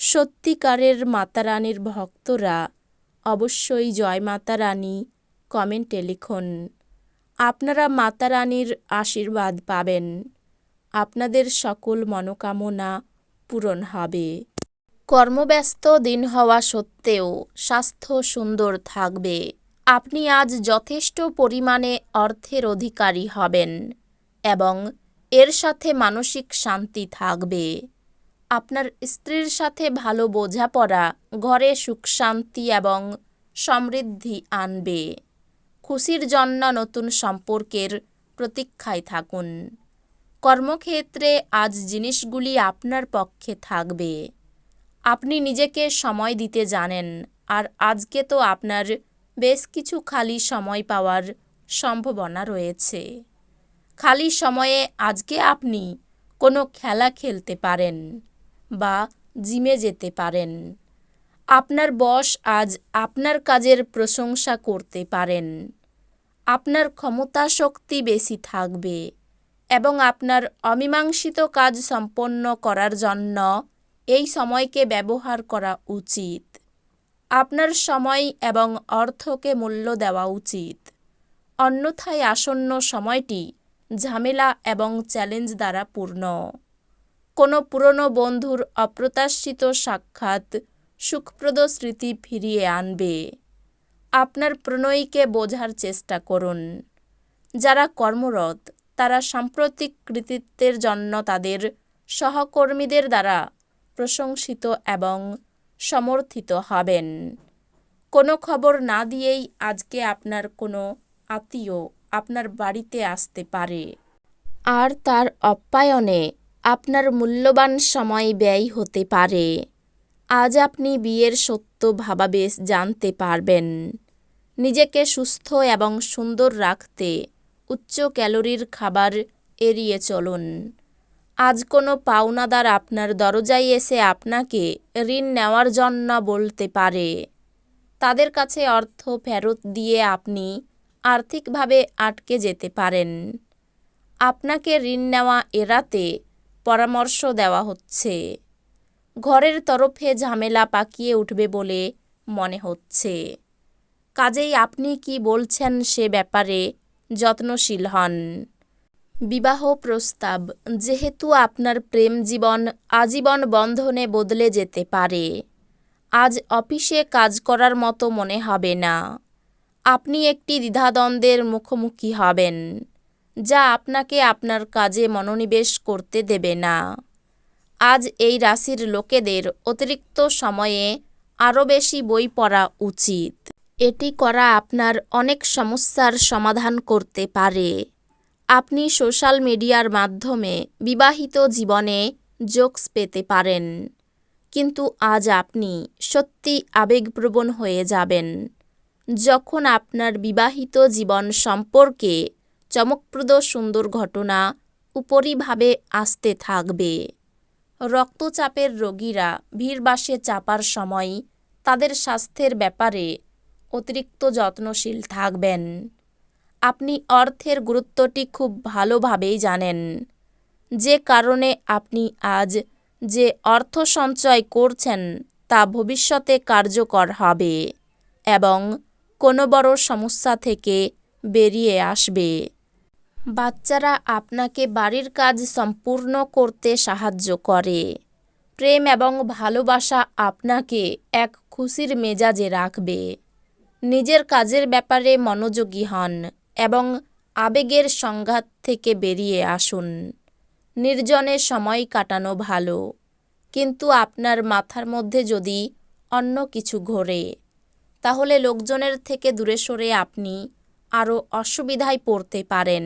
সত্যিকারের মাতারানীর ভক্তরা অবশ্যই জয় মাতারানী কমেন্টে লিখুন। আপনারা মাতারানীর আশীর্বাদ পাবেন। আপনাদের সকল মনোকামনা পূরণ হবে। কর্মব্যস্ত দিন হওয়া সত্ত্বেও স্বাস্থ্য সুন্দর থাকবে। আপনি আজ যথেষ্ট পরিমাণে অর্থের অধিকারী হবেন এবং এর সাথে মানসিক শান্তি থাকবে। আপনার স্ত্রীর সাথে ভালো বোঝাপড়া, ঘরে সুখ শান্তি এবং সমৃদ্ধি আনবে। খুশির জন্য নতুন সম্পর্কের প্রতীক্ষায় থাকুন। কর্মক্ষেত্রে আজ জিনিসগুলি আপনার পক্ষে থাকবে। আপনি নিজেকে সময় দিতে জানেন, আর আজকে তো আপনার বেশ কিছু খালি সময় পাওয়ার সম্ভাবনা রয়েছে। খালি সময়ে আজকে আপনি কোনো খেলা খেলতে পারেন। বা জিমে যেতে পারেন। আপনার বস আজ আপনার কাজের প্রশংসা করতে পারেন। আপনার ক্ষমতা শক্তি বেশি থাকবে এবং আপনার অমীমাংসিত কাজ সম্পন্ন করার জন্য এই সময়কে ব্যবহার করা উচিত। আপনার সময় এবং অর্থকে মূল্য দেওয়া উচিত। অন্যথায় আসন্ন সময়টি ঝামেলা এবং চ্যালেঞ্জ দ্বারা পূর্ণ। কোনো পুরনো বন্ধুর অপ্রত্যাশিত সাক্ষাৎ সুখপ্রদ স্মৃতি ফিরিয়ে আনবে। আপনার প্রণয়ীকে বোঝার চেষ্টা করুন। যারা কর্মরত, তারা সাম্প্রতিক কৃতিত্বের জন্য তাদের সহকর্মীদের দ্বারা প্রশংসিত এবং সমর্থিত হবেন। কোনো খবর না দিয়েই আজকে আপনার কোনো আত্মীয় আপনার বাড়িতে আসতে পারে। আর তার অপ্যায়নে আপনার মূল্যবান সময় ব্যয় হতে পারে। আজ আপনি বিয়ের সত্য ভাবাবেশ জানতে পারবেন। নিজেকে সুস্থ এবং সুন্দর রাখতে উচ্চ ক্যালোরির খাবার এড়িয়ে চলুন। আজ কোনো পাওনাদার আপনার দরজায় এসে আপনাকে ঋণ নেওয়ার জন্য বলতে পারে। তাদের কাছে অর্থ ফেরত দিয়ে আপনি আর্থিকভাবে আটকে যেতে পারেন। আপনাকে ঋণ নেওয়া এড়াতে পরামর্শ দেওয়া হচ্ছে। ঘরের তরফে ঝামেলা পাকিয়ে উঠবে বলে মনে হচ্ছে। কাজেই আপনি কি বলছেন সে ব্যাপারে যত্নশীল হন। বিবাহ প্রস্তাব, যেহেতু আপনার প্রেম জীবন আজীবন বন্ধনে বদলে যেতে পারে, আজ অফিসে কাজ করার মতো মনে হবে না। আপনি একটি দ্বিধাদ্বন্দ্বের মুখোমুখি হবেন। যা আপনাকে আপনার কাজে মনোনিবেশ করতে দেবে না। আজ এই রাশির লোকেদের অতিরিক্ত সময়ে আরও বেশি বই পড়া উচিত। এটি করা আপনার অনেক সমস্যার সমাধান করতে পারে। আপনি সোশ্যাল মিডিয়ার মাধ্যমে বিবাহিত জীবনে জোকস পেতে পারেন। কিন্তু আজ আপনি সত্যি আবেগপ্রবণ হয়ে যাবেন। যখন আপনার বিবাহিত জীবন সম্পর্কে চমকপ্রদ সুন্দর ঘটনা উপরিভাবে আসতে থাকবে। রক্তচাপের রোগীরা ভিড়বাসে চাপার সময় তাদের স্বাস্থ্যের ব্যাপারে অতিরিক্ত যত্নশীল থাকবেন। আপনি অর্থের গুরুত্বটি খুব ভালোভাবেই জানেন। যে কারণে আপনি আজ যে অর্থ সঞ্চয় করছেন তা ভবিষ্যতে কার্যকর হবে এবং কোনো বড় সমস্যা থেকে বেরিয়ে আসবে। বাচ্চারা আপনাকে বাড়ির কাজ সম্পূর্ণ করতে সাহায্য করে। প্রেম এবং ভালোবাসা আপনাকে এক খুশির মেজাজে রাখবে। নিজের কাজের ব্যাপারে মনোযোগী হন এবং আবেগের সংঘাত থেকে বেরিয়ে আসুন। নির্জনে সময় কাটানো ভালো। কিন্তু আপনার মাথার মধ্যে যদি অন্য কিছু ঘোরে, তাহলে লোকজনের থেকে দূরে সরে আপনি আরও অসুবিধায় পড়তে পারেন।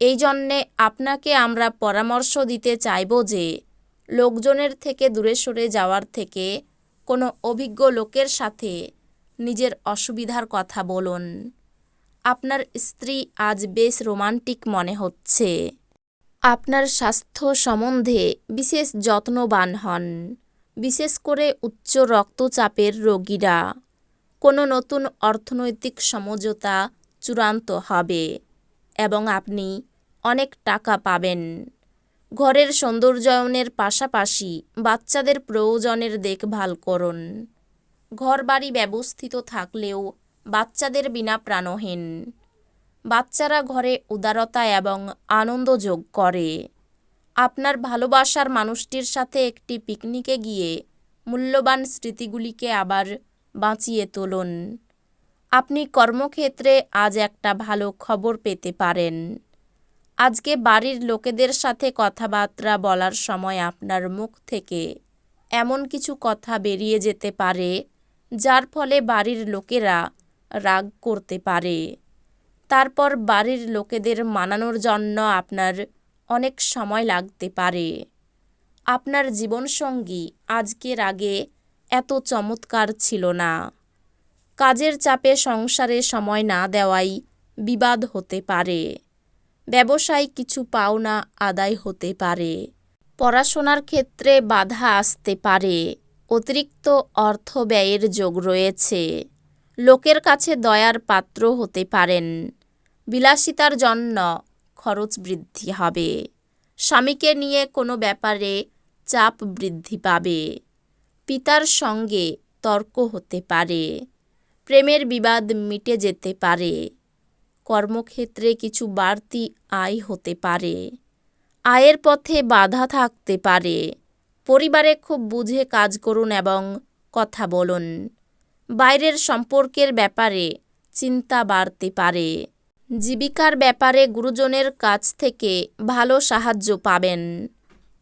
এই জন্যে আপনাকে আমরা পরামর্শ দিতে চাইব যে, লোকজনের থেকে দূরে সরে যাওয়ার থেকে কোনো অভিজ্ঞ লোকের সাথে নিজের অসুবিধার কথা বলুন। আপনার স্ত্রী আজ বেশ রোমান্টিক মনে হচ্ছে। আপনার স্বাস্থ্য সম্বন্ধে বিশেষ যত্নবান হন। বিশেষ করে উচ্চ রক্তচাপের রোগীরা। কোনো নতুন অর্থনৈতিক সমঝোতা চূড়ান্ত হবে এবং আপনি অনেক টাকা পাবেন। ঘরের সৌন্দর্যায়নের পাশাপাশি বাচ্চাদের প্রয়োজনের দেখভাল করুন। ঘরবাড়ি ব্যবস্থিত থাকলেও বাচ্চাদের বিনা প্রাণহীন। বাচ্চারা ঘরে উদারতা এবং আনন্দ যোগ করে। আপনার ভালোবাসার মানুষটির সাথে একটি পিকনিকে গিয়ে মূল্যবান স্মৃতিগুলিকে আবার বাঁচিয়ে তুলুন। আপনি কর্মক্ষেত্রে আজ একটা ভালো খবর পেতে পারেন। আজকে বাড়ির লোকেদের সাথে কথাবার্তা বলার সময় আপনার মুখ থেকে এমন কিছু কথা বেরিয়ে যেতে পারে, যার ফলে বাড়ির লোকেরা রাগ করতে পারে। তারপর বাড়ির লোকেদের মানানোর জন্য আপনার অনেক সময় লাগতে পারে। আপনার জীবনসঙ্গী আজকের আগে এত চমৎকার ছিল না। কাজের চাপে সংসারে সময় না দেওয়াই বিবাদ হতে পারে। ব্যবসায় কিছু পাওনা আদায় হতে পারে। পড়াশোনার ক্ষেত্রে বাধা আসতে পারে। অতিরিক্ত অর্থ ব্যয়ের যোগ রয়েছে। লোকের কাছে দয়ার পাত্র হতে পারেন। বিলাসিতার জন্য খরচ বৃদ্ধি হবে। স্বামীকে নিয়ে কোনো ব্যাপারে চাপ বৃদ্ধি পাবে। পিতার সঙ্গে তর্ক হতে পারে, প্রেমের বিবাদ মিটে যেতে পারে, কর্মক্ষেত্রে কিছু বাড়তি আয় হতে পারে, আয়ের পথে বাধা থাকতে পারে, পরিবারে খুব বুঝে কাজ করুন এবং কথা বলুন, বাইরের সম্পর্কের ব্যাপারে চিন্তা বাড়তে পারে, জীবিকার ব্যাপারে গুরুজনের কাছ থেকে ভালো সাহায্য পাবেন।